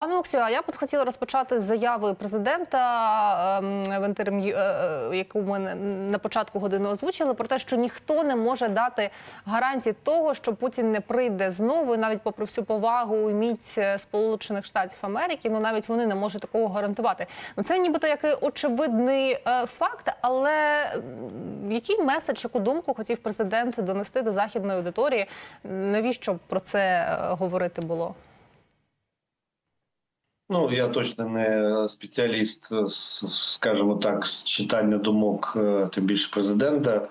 Пане Олексію, а я б хотіла розпочати з заяви президента ем, в інтерв'ю, е, е, яку ми на- початку години озвучили, про те, що ніхто не може дати гарантії того, що Путін не прийде знову, навіть попри всю повагу і міць е, Сполучених Штатів Америки, ну навіть вони не можуть такого гарантувати. Ну це нібито який очевидний факт, але який меседж, яку думку хотів президент донести до західної аудиторії? Навіщо про це говорити було? Ну, я точно не спеціаліст, е, скажімо так, з читання думок, е, тим більше президента.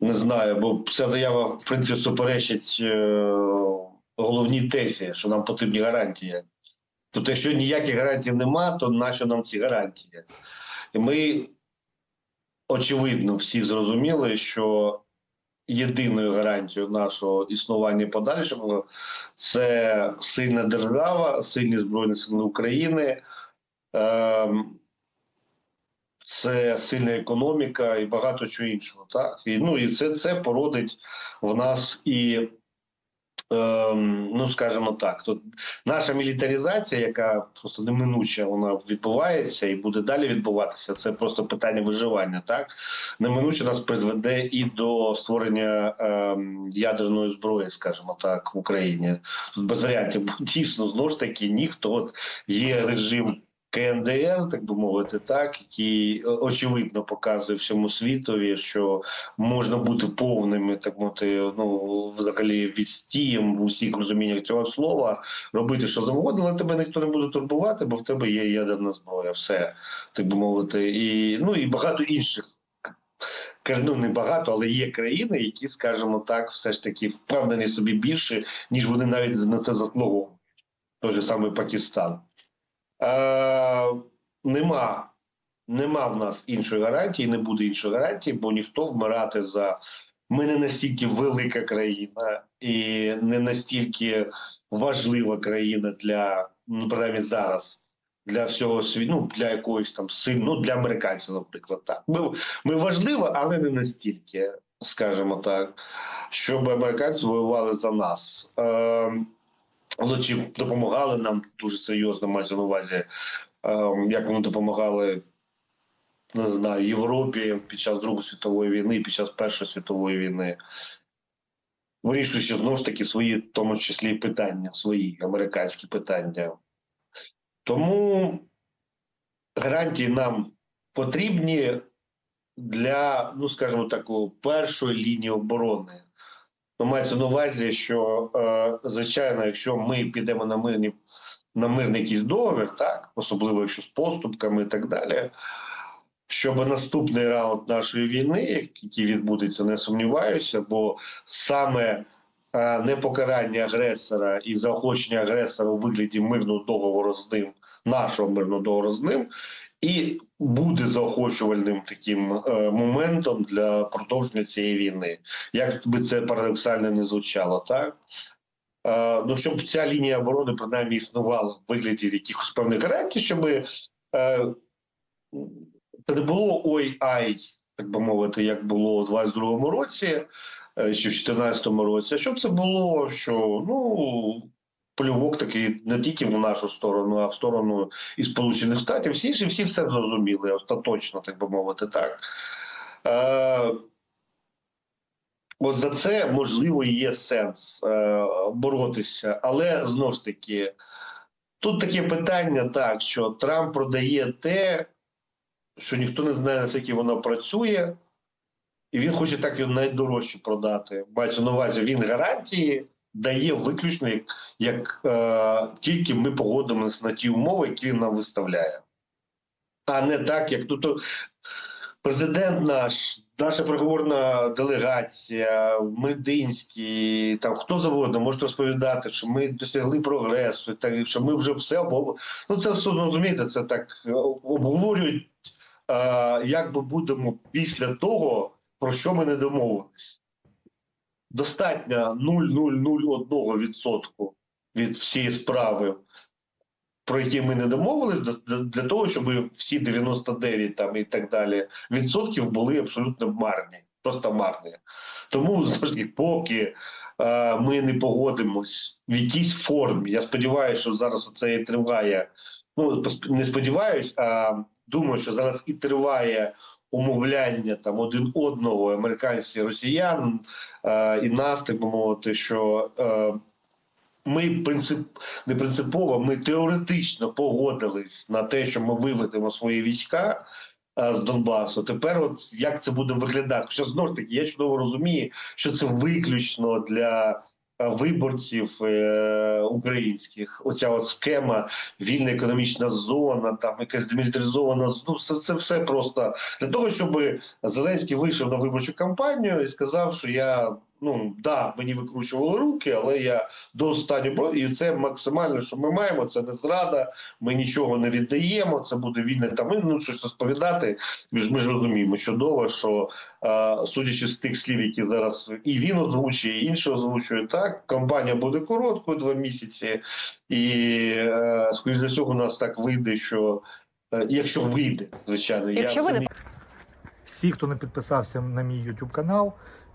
Не знаю, бо ця заява, в принципі, суперечить е, головній тезі, що нам потрібні гарантії. Тобто, якщо ніяких гарантій нема, то нащо нам ці гарантії? І ми, очевидно, всі зрозуміли, що єдиною гарантією нашого існування подальшого це сильна держава, сильні збройні сили України, ем, це сильна економіка і багато чого іншого. Так і ну і це, це породить в нас і. Ем, Ну, скажімо так, то наша мілітаризація, яка просто неминуча, вона відбувається і буде далі відбуватися. Це просто питання виживання. Так неминуче нас призведе і до створення ем, ядерної зброї, скажімо так, в Україні. Тут без варіантів, бо дійсно знову ж таки ніхто от є режим. КНДР, так би мовити, так який е, очевидно показує всьому світові, що можна бути повними, так мовити, ну взагалі відстієм в усіх розуміннях цього слова, робити що завгодно, але тебе ніхто не буде турбувати, бо в тебе є ядерна зброя, все так би мовити, і ну і багато інших. Ну, не багато, але є країни, які, скажімо так, все ж таки впевнені собі більше, ніж вони навіть на це заслуговують. Той же самий Пакистан. Е, нема, нема в нас іншої гарантії, не буде іншої гарантії, бо ніхто вмирати за. Ми не настільки велика країна і не настільки важлива країна для, ну, принаймні зараз, для всього світу, ну, для якоїсь там сильно, ну, для американців, наприклад, так. Ми, ми важлива, але не настільки, скажімо так, щоб американці воювали за нас. Е, Чи допомагали нам дуже серйозно, мається на увазі, ем, як вони допомагали, не знаю, Європі під час Другої світової війни, під час Першої світової війни, вирішуючи знову ж таки свої, в тому числі, питання, свої американські питання. Тому гарантії нам потрібні для, ну скажімо так, першої лінії оборони. Мається на увазі, що е, звичайно, якщо ми підемо на мирні на мирний якийсь договір, так особливо якщо з поступками і так далі, щоб наступний раунд нашої війни, який відбудеться, не сумніваюся, бо саме е, непокарання агресора і заохочення агресора у вигляді мирного договору з ним, нашого мирного договору з ним, і буде заохочувальним таким е, моментом для продовження цієї війни як би це парадоксально не звучало, так? Е, ну, щоб ця лінія оборони принаймні існувала в вигляді якихось певних гарантій, щоб е, це не було ой-ай, так би мовити, як було у 22-му році е, чи в 14-му році, щоб це було, що ну. Плювок такий не тільки в нашу сторону, а в сторону і Сполучених Штатів. Всі ж всі все зрозуміли, остаточно, так би мовити, так. Е, От за це можливо є сенс е, боротися, але знову ж таки, тут таке питання, так що Трамп продає те, що ніхто не знає, наскільки воно працює, і він хоче так його найдорожче продати. Мається на увазі, він гарантії дає виключно, як, як е, тільки ми погодимося на ті умови, які він нам виставляє, а не так, як тут. Президент наш, наша переговорна делегація, Мединський, там хто завгодно може розповідати, що ми досягли прогресу, так що ми вже все обов... Ну це все ну, розумієте, це так е, обговорюють, е, як би будемо після того, про що ми не домовились. Достатньо 0,001% від всієї справи про які ми не домовились, для- того, щоб всі 99 там і так далі відсотків були абсолютно марні, просто марні. Тому ж поки е, ми не погодимось в якійсь формі. Я сподіваюся, що зараз це і триває. Ну не сподіваюсь, а думаю, що зараз і триває умовляння там один одного американців, росіян е, і нас, так мовити, що е, ми принцип не принципово, ми теоретично погодились на те, що ми виведемо свої війська. е, З Донбасу тепер, от як це буде виглядати? Хоча знову ж таки, я чудово розумію, що це виключно для виборців е, українських. Оця от схема, вільна економічна зона, там якась демілітаризована ну, це, це все просто для того, щоб Зеленський вийшов на виборчу кампанію і сказав, що я ну да, мені викручували руки, але я до останнього і це максимально, що ми маємо. Це не зрада. Ми нічого не віддаємо. Це буде вільне там. Ми ну щось розповідати. Ми ж ми ж розуміємо чудово, що е, судячи з тих слів, які зараз і він озвучує, і інші озвучують, так кампанія буде короткою, два місяці, і е, скоріш за всього, у нас так вийде, що е, якщо вийде, звичайно, Якщо я вийде, не Всі, хто не підписався на мій YouTube канал,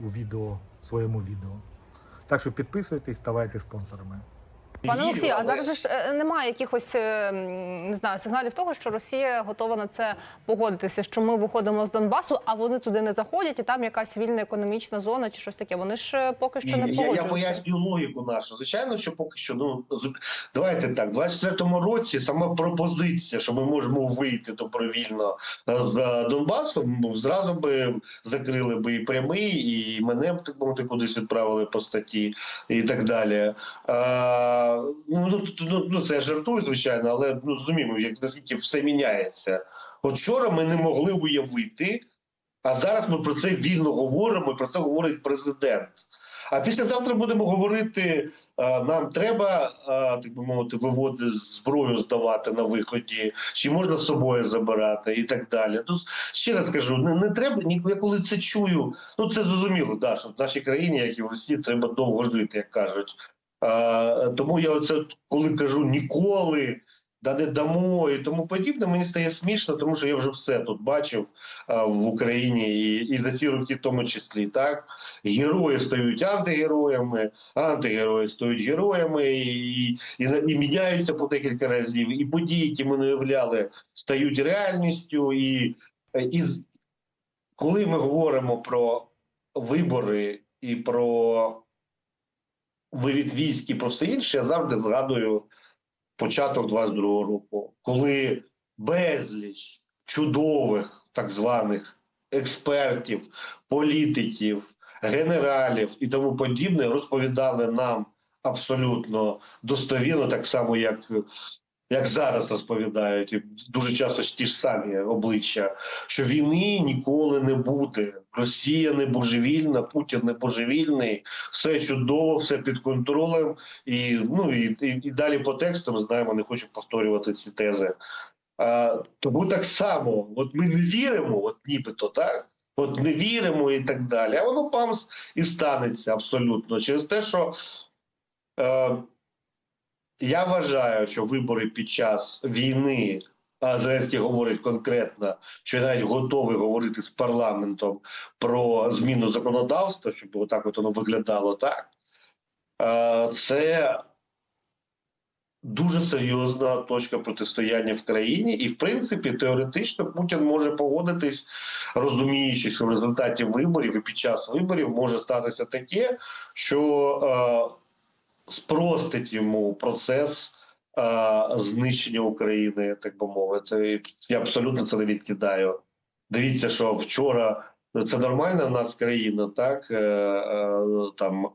у відео, своєму відео. Так що підписуйтесь, ставайте спонсорами. Пане Олексію, а зараз ж е, немає якихось е, не знаю сигналів того, що Росія готова на це погодитися, що ми виходимо з Донбасу, а вони туди не заходять, і там якась вільна економічна зона чи щось таке. Вони ж е, поки що не Ні, я, я погоджуються. поясню логіку нашу. Звичайно, що поки що ну з- давайте так. В 24-му році сама пропозиція, що ми можемо вийти добровільно е, з е, Донбасу, ну, зразу би закрили би і прямий, і мене б так мовити кудись відправили по статті і так далі. Ну, ну, ну, це жартую, звичайно, але ну зрозуміємо, як наскільки все міняється. От вчора ми не могли уявити. А зараз ми про це вільно говоримо, і про це говорить президент. А післязавтра будемо говорити: е, нам треба, е, так би мовити, виводити зброю здавати на виході, чи можна з собою забирати, і так далі. Тут ще раз кажу, не, не треба я коли це чую. Ну це зрозуміло, да, що в нашій країні, як і в Росії, треба довго жити, як кажуть. Тому я оце коли кажу ніколи. Да не дамо і тому подібне, мені стає смішно, тому що я вже все тут бачив а, в Україні і, і за ці роки в тому числі. Так герої стають антигероями, антигерої стають героями і, і, і міняються по декілька разів. І події, які ми не уявляли, стають реальністю. І, і коли ми говоримо про вибори і про вивід військ і про все інше, я завжди згадую початок 22-го року, коли безліч чудових так званих експертів, політиків, генералів і тому подібне розповідали нам абсолютно достовірно, так само як. Як зараз розповідають, і дуже часто ті ж самі обличчя, що війни ніколи не буде. Росія не божевільна, Путін не божевільний, все чудово, все під контролем. І ну і, і, і далі по тексту ми знаємо, не хочу повторювати ці тези. А, тому так само, от ми не віримо, от нібито так. От не віримо і так далі. А воно памс і станеться абсолютно через те, що е, я вважаю, що вибори під час війни, а Зеленський говорить конкретно, що навіть готовий говорити з парламентом про зміну законодавства, щоб отак от воно виглядало так. Це дуже серйозна точка протистояння в країні, і в принципі теоретично Путін може погодитись, розуміючи, що в результаті виборів і під час виборів може статися таке, що е, спростить йому процес е, знищення України, так би мовити. Я абсолютно це не відкидаю. Дивіться, що вчора це нормальна в нас країна, так е, е, там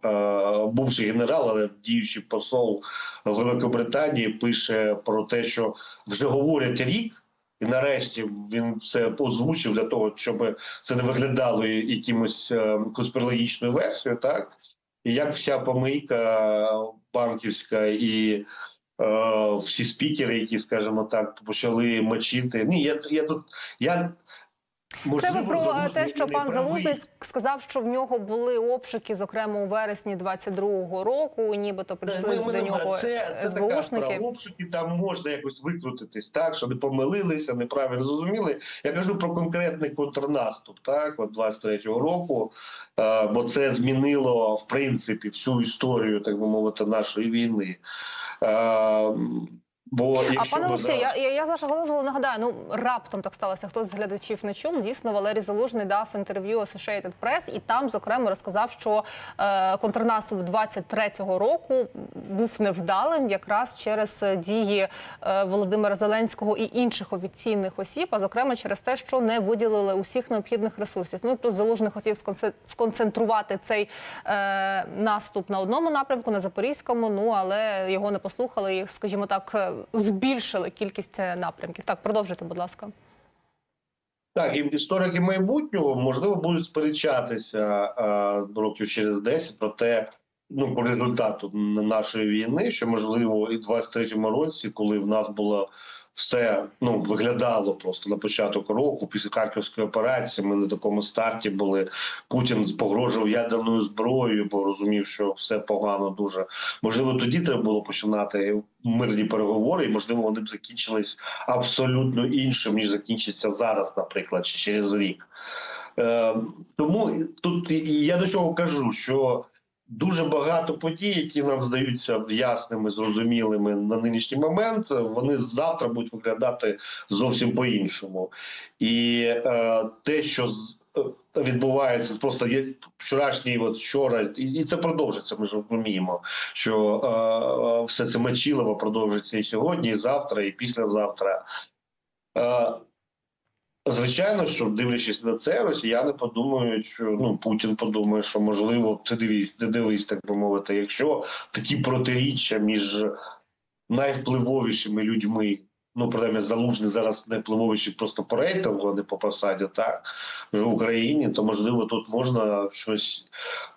бувший генерал, але діючий посол Великобританії пише про те, що вже говорять рік. І нарешті він це озвучив для того, щоб це не виглядало якимось конспірологічною версією, так як вся помийка банківська і е, всі спікери, які, скажімо так, почали мочити. Ні, я, я тут я. Це ви про е, те, що пан. Залужний сказав, що в нього були обшуки, зокрема у вересні 22-го року. Нібито прийшли Ми- ми до нього це, це СБУшники. справа. обшуки, там можна якось викрутитись, так що не помилилися, неправильно зрозуміли. Я кажу про конкретний контрнаступ, так от 23-го року, е, бо це змінило в принципі всю історію, так би мовити, нашої війни. Бо А пане зараз- я, я, я з вашого дозволу нагадаю, ну раптом так сталося. Хтось з глядачів не чув. Дійсно, Валерій Залужний дав інтерв'ю Associated Press і там, зокрема, розказав, що е, контрнаступ 23-го року був невдалим якраз через е, дії е, Володимира Зеленського і інших офіційних осіб, а зокрема через те, що не виділили усіх необхідних ресурсів. Ну плюс Залужний хотів сконце- сконцентрувати цей е, наступ на одному напрямку, на запорізькому. Ну але його не послухали і, скажімо так, е, збільшили кількість е, напрямків. Так, продовжуйте, будь ласка. Так, і історики майбутнього можливо будуть сперечатися а, років через 10 про те, ну по результату нашої війни, що можливо і в 23-му році, коли в нас було все ну виглядало просто на початок року, після харківської операції. Ми на такому старті були. Путін погрожував ядерною зброєю, бо розумів, що все погано дуже. Можливо, тоді треба було починати мирні переговори, і можливо вони б закінчились абсолютно іншим, ніж закінчиться зараз, наприклад, чи через рік. Е, тому тут я до чого кажу, що дуже багато подій, які нам здаються ясними, зрозумілими на нинішній момент, вони завтра будуть виглядати зовсім по-іншому. І е, те, що з- е, відбувається, просто є вчорашній, от вчора, і, і це продовжиться. Ми ж розуміємо, що е, все це мочилово продовжиться і сьогодні, і завтра, і післязавтра. Е, Звичайно, що дивлячись на це, росіяни подумають, що ну Путін подумає, що можливо, ти дивись, ти дивись, так би мовити, якщо такі протиріччя між найвпливовішими людьми, ну принаймні залужний зараз найвпливовіші просто по рейтингу, а не по посаді, так в Україні, то можливо тут можна щось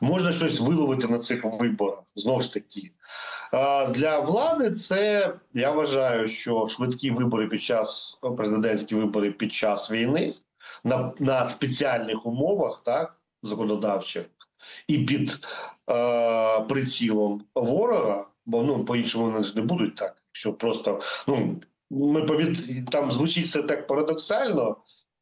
можна щось виловити на цих виборах. Знову ж таки. Для влади це я вважаю, що швидкі вибори під час президентські вибори під час війни на, на спеціальних умовах, так законодавчих, і під е, прицілом ворога, бо ну по іншому вони ж не будуть так, що просто ну ми повід... там звучить це так парадоксально,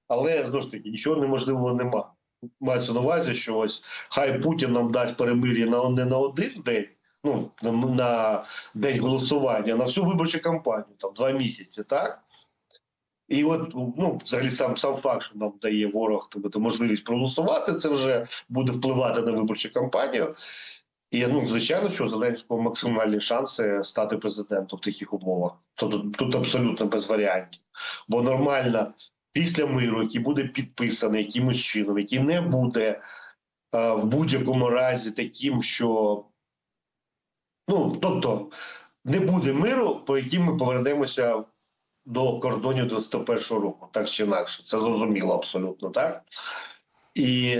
але знову ж таки нічого неможливого нема. Мається на увазі, що ось хай Путін нам дасть перемир'я на не на один день ну на, день голосування, на всю виборчу кампанію, там два місяці, так? І от ну, взагалі сам сам факт, що нам дає ворог тобто, можливість проголосувати, це вже буде впливати на виборчу кампанію. І ну, звичайно, що у Зеленського максимальні шанси стати президентом в таких умовах. Тут, тут абсолютно без варіантів. Бо нормально після миру, який буде підписаний якимось чином, який не буде а, в будь-якому разі таким, що Ну, тобто, не буде миру, по яким ми повернемося до кордонів 91-го року, так чи інакше. Це зрозуміло абсолютно, так? І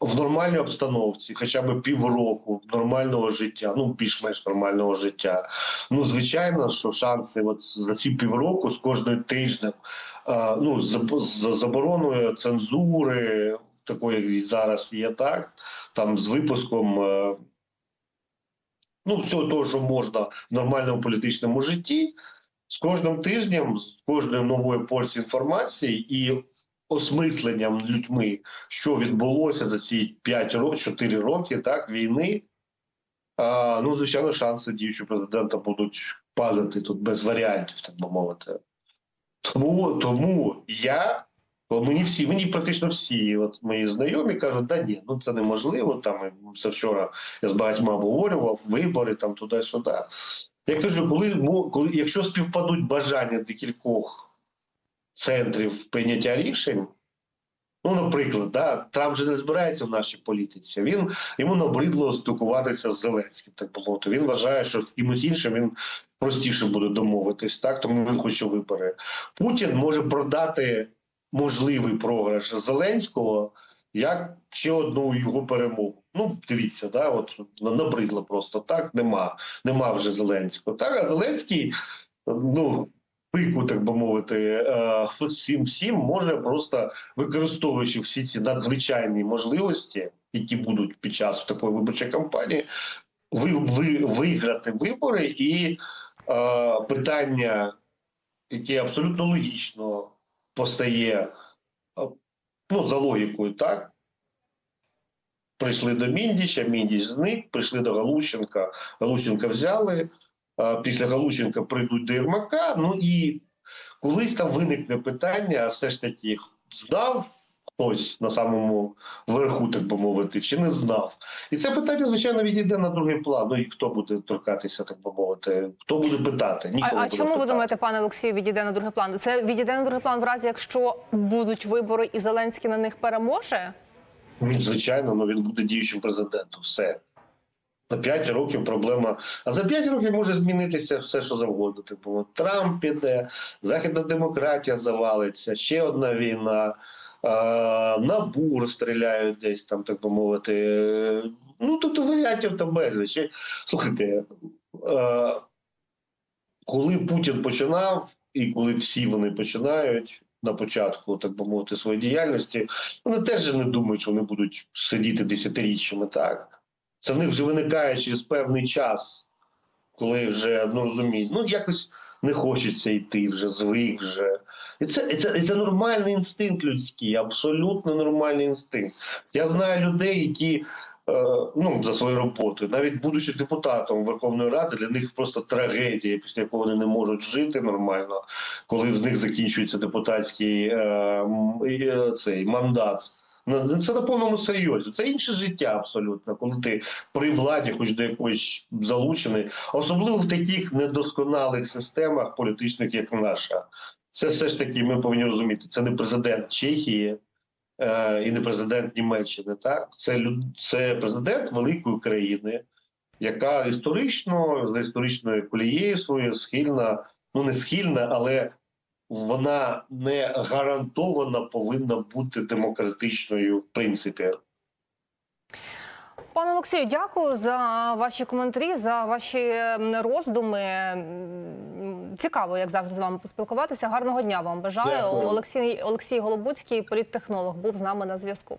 в нормальній обстановці, хоча б півроку нормального життя, ну більш-менш нормального життя. Ну, звичайно, що шанси от за ці півроку з кожним тижнем, а, ну, з, забороною цензури, такої, як зараз є, так, там з випуском. Ну, всього того, що можна в нормальному політичному житті, з кожним тижнем, з кожною новою порцією інформації і осмисленням людьми, що відбулося за ці 5 років, 4 роки так, війни. А, ну, звичайно, шанси діючого президента будуть падати тут без варіантів, так би мовити. Тому, тому я Бо мені всі, мені практично всі, от мої знайомі кажуть, да ні, ну це неможливо. Там це вчора я з багатьма обговорював, вибори там туди-сюди. Я кажу, коли, коли якщо співпадуть бажання декількох центрів прийняття рішень, ну, наприклад, да, Трамп же не збирається в нашій політиці. Він йому набридло спілкуватися з Зеленським, так би мовити. Він вважає, що з кимось іншим він простіше буде домовитись, так тому він хоче вибори. Путін може продати можливий програш Зеленського як ще одну його перемогу. Ну, дивіться, да, от набридло просто так. Нема, нема вже Зеленського. Так, а Зеленський, ну. Пику, так би мовити, е, всім всім може просто використовуючи всі ці надзвичайні можливості, які будуть під час такої виборчої кампанії, ви, ви виграти вибори і е, питання, яке абсолютно логічно постає ну, за логікою, так. Прийшли до Міндіча, Міндіч зник, прийшли до Галущенка, Галущенка взяли. Після Галущенка прийдуть до Єрмака. Ну і колись там виникне питання, все ж таки, знав хтось на самому верху, так би мовити, чи не знав. І це питання, звичайно, відійде на другий план. Ну і хто буде торкатися, так би мовити, хто буде питати? А, Ніколи а буде чому ви думаєте, пане Олексію, відійде на другий план? Це відійде на другий план в разі, якщо будуть вибори і Зеленський на них переможе? Звичайно, ну він буде діючим президентом. Все. На 5 років проблема. А за 5 років може змінитися все, що завгодно. Типу, Трамп піде, західна демократія завалиться, ще одна війна, е, набур стріляють десь там, так би мовити. Е, Ну, тут варіантів там безліч. Слухайте, е, коли Путін починав, і коли всі вони починають на початку, так би мовити, своєї діяльності, вони теж не думають, що вони будуть сидіти десятиріччями, так? Це в них вже виникає через певний час, коли вже ну розуміють, ну якось не хочеться йти вже, звик вже. І це, це, це нормальний інстинкт людський, абсолютно нормальний інстинкт. Я знаю людей, які е, ну, за свою роботу, навіть будучи депутатом Верховної Ради, для них просто трагедія, після якого вони не можуть жити нормально, коли в них закінчується депутатський е, е, цей мандат. Ну, Це на повному серйозі. Це інше життя абсолютно, коли ти при владі, хоч до якоїсь залучений, особливо в таких недосконалих системах політичних, як наша. Це все ж таки ми повинні розуміти. Це не президент Чехії е, і не президент Німеччини. Так, це це президент великої країни, яка історично за історичною колією своєю схильна, ну не схильна, але вона не гарантовано повинна бути демократичною в принципі. Пане Олексію, дякую за ваші коментарі, за ваші ем, роздуми. Цікаво, як завжди, з вами поспілкуватися. Гарного дня вам бажаю. Дякую. Олексій Олексій Голобуцький, політтехнолог, був з нами на зв'язку.